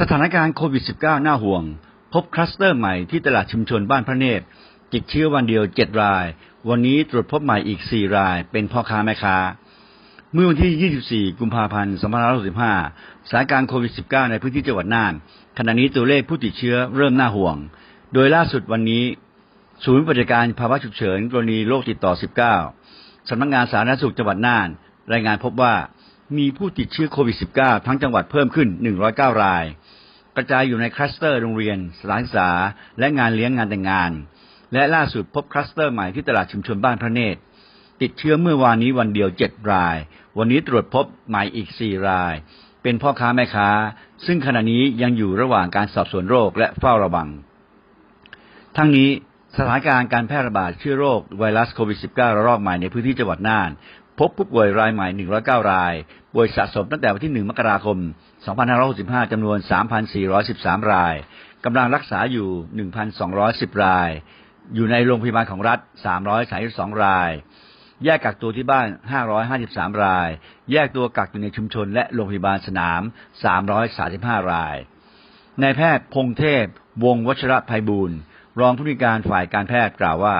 สถานการณ์โควิด -19 น่าห่วง พบคลัสเตอร์ใหม่ที่ตลาดชุมชนบ้านพระเนตรติดเชื้อวันเดียว 7 ราย วันนี้ตรวจพบใหม่อีก 4 ราย เป็นพ่อค้าแม่ค้า เมื่อวันที่ 24 กุมภาพันธ์ 2565 สถานการณ์โควิด -19 ในพื้นที่จังหวัดน่าน ขณะนี้ตัวเลขผู้ติดเชื้อเริ่มน่าห่วง โดยล่าสุดวันนี้ ศูนย์ปฏิการภาวะฉุกเฉินกรณีโรคติดต่อ 19 สำนักงานสาธารณสุขจังหวัดน่าน รายงานพบว่ามีผู้ติดเชื้อโควิด -19 ทั้งจังหวัดเพิ่มขึ้น 109 ราย กระจายอยู่ในคลัสเตอร์โรงเรียน สถานศึกษา และงานเลี้ยงงานแต่งงาน และล่าสุดพบคลัสเตอร์ใหม่ที่ตลาดชุมชนบ้านพระเนตร ติดเชื้อเมื่อวานนี้วันเดียว7ราย วันนี้ตรวจพบใหม่อีก4ราย เป็นพ่อค้าแม่ค้า ซึ่งขณะนี้ยังอยู่ระหว่างการสอบสวนโรคและเฝ้าระวัง ทั้งนี้สถานการณ์การแพร่ระบาดเชื้อโรคไวรัสโควิด -19 ระลอกใหม่ในพื้นที่จังหวัดน่าน พบผู้ป่วยรายใหม่ 109 ราย ป่วยสะสมตั้งแต่วันที่ 1 มกราคม 2565 จำนวน 3,413 ราย กำลังรักษาอยู่ 1,210 ราย อยู่ในโรงพยาบาลของรัฐ 332 ราย แยกกักตัวที่บ้าน 553 ราย แยกตัวกักอยู่ในชุมชนและโรงพยาบาลสนาม 335 ราย นายแพทย์พงเทพ วงวัชระภัยบูรณ์รองผู้ในวยการฝ่ายการแพทย์กล่าวว่า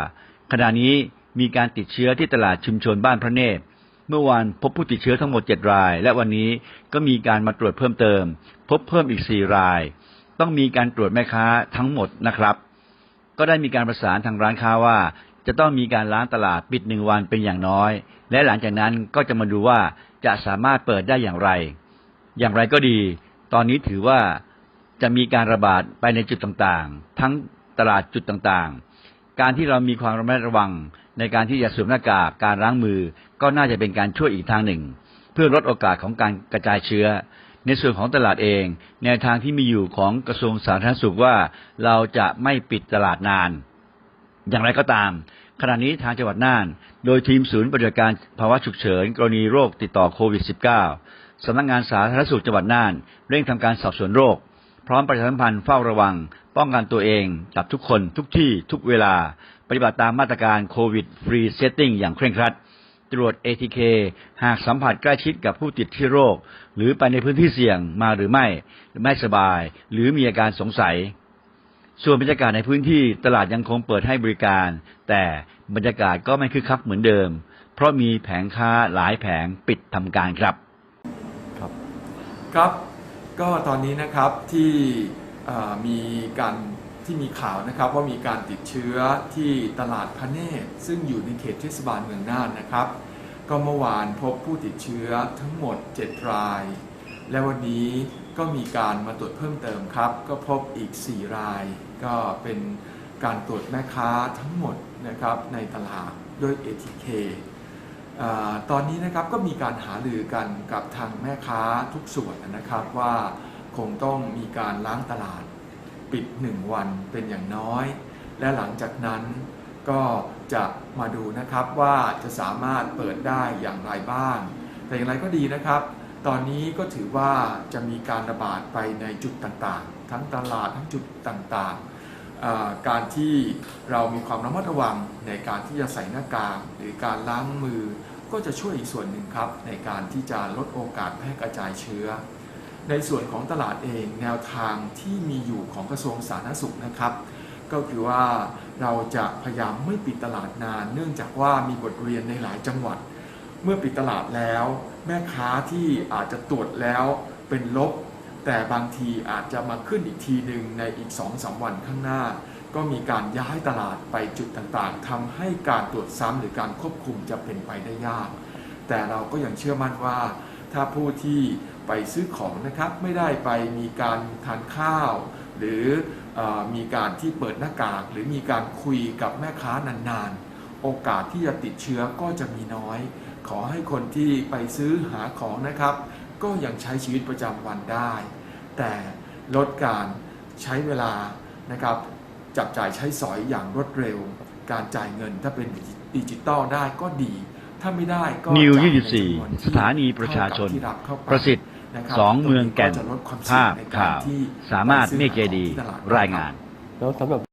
ขณะนี้มีการติดเชื้อที่ตลาดชุมชนบ้านพระเนตร เมื่อวานพบผู้ติดเชื้อทั้งหมด 7 ราย และวันนี้ก็มีการมาตรวจเพิ่มเติม พบเพิ่มอีก 4 ราย ต้องมีการตรวจแม่ค้าทั้งหมดนะครับ ก็ได้มีการประสานทางร้านค้าว่า จะต้องมีการล้างตลาดปิดหนึ่งวันเป็นอย่างน้อย และหลังจากนั้นก็จะมาดูว่าจะสามารถเปิดได้อย่างไร อย่างไรก็ดี ตอนนี้ถือว่าจะมีการระบาดไปในจุดต่างๆ ทั้งตลาดจุดต่างๆ การที่เรามีความระมัดระวัง ในการที่จะสวมหน้ากากการล้างมือ ก็น่าจะเป็นการช่วยอีกทางหนึ่ง เพื่อลดโอกาสของการกระจายเชื้อ ในส่วนของตลาดเองแนวทางที่มีอยู่ของกระทรวงสาธารณสุขว่าเราจะไม่ปิดตลาดนาน อย่างไรก็ตามขณะนี้ทางจังหวัดน่าน โดยทีมศูนย์ปฏิบัติการภาวะฉุกเฉิน กรณีโรคติดต่อโควิด -19 สำนักงานสาธารณสุขจังหวัดน่าน เร่งทำการสอบสวนโรค พร้อมประชาสัมพันธ์เฝ้าระวัง ป้องกันตัวเองกับทุกคนทุกที่ทุกเวลา ปฏิบัติตามมาตรการโควิดฟรีเซตติ้งอย่างเคร่งครัด ตรวจ ATK หากสัมผัสใกล้ชิดกับผู้ติดเชื้อโรค หรือไปในพื้นที่เสี่ยงมาหรือไม่หรือไม่สบาย หรือมีอาการสงสัย ส่วนบรรยากาศในพื้นที่ตลาดยังคงเปิดให้บริการ แต่บรรยากาศก็ไม่คึกคักเหมือนเดิม เพราะมีแผงค้าหลายแผงปิดทำการครับ ครับครับก็ตอนนี้นะครับที่ มีการที่มีข่าวนะครับว่ามีการติดเชื้อที่ตลาดพระเนตรซึ่งอยู่ในเขตเทศบาลเมืองน่านนะครับ ก็เมื่อวานพบผู้ติดเชื้อทั้งหมด 7 ราย และวันนี้ก็มีการมาตรวจเพิ่มเติมครับ ก็พบอีก 4 ราย ก็เป็นการตรวจแม่ค้าทั้งหมดนะครับในตลาดด้วย ATK อตอนนี้นะครับก็มีการหารือกันกับทางแม่ค้าทุกส่วนนะครับว่า คงต้องมีการล้างตลาดปิด 1 วันเป็นอย่างน้อย และหลังจากนั้นก็จะมาดูนะครับว่าจะสามารถเปิดได้อย่างไรบ้าง แต่อย่างไรก็ดีนะครับ ตอนนี้ก็ถือว่าจะมีการระบาดไปในจุดต่างๆ ทั้งตลาดทั้งจุดต่างๆ การที่เรามีความระมัดระวังในการที่จะใส่หน้ากากหรือการล้างมือ ก็จะช่วยอีกส่วนหนึ่งครับ ในการที่จะลดโอกาสแพร่กระจายเชื้อ ในส่วนของตลาดเองแนวทางที่มีอยู่ของกระทรวงสาธารณสุขนะครับ ก็คือว่าเราจะพยายามไม่ปิดตลาดนาน เนื่องจากว่ามีบทเรียนในหลายจังหวัด เมื่อปิดตลาดแล้ว แม่ค้าที่อาจจะตรวจแล้วเป็นลบ แต่บางทีอาจจะมาขึ้นอีกทีหนึ่งในอีก2อสวันข้างหน้า ก็มีการย้ายตลาดไปจุดต่างๆทำให้การตรวจซ้ำหรือการควบคุมจะเป็นไปได้ยาก แต่เราก็ยังเชื่อมั่นว่า ถ้าผู้ที่ไปซื้อของนะครับไม่ได้ไปมีการทานข้าว หรืออมีการที่เปิดหน้ากาก หรือมีการคุยกับแม่ค้านานๆ โอกาสที่จะติดเชื้อก็จะมีน้อย ขอให้คนที่ไปซื้อหาของนะครับ ก็ยังใช้ชีวิตประจำวันได้ แต่ลดการใช้เวลานะครับจับจ่ายใช้สอยอย่างรวดเร็ว การจ่ายเงินถ้าเป็นดิจิตอลได้ก็ดี ถ้าไม่ได้ก็นิวจ่ายในจำนวนที่24 สถานีประชาชนเท่กับที่รับเข้าไปประสิทธิ์นะครับสองเมืองแก่นจะลดความเสี่ยภางพในกข่าวที่สามารถไปซื้อเมฆเจดีของที่ตลดรายงาน แล้วสำหรับ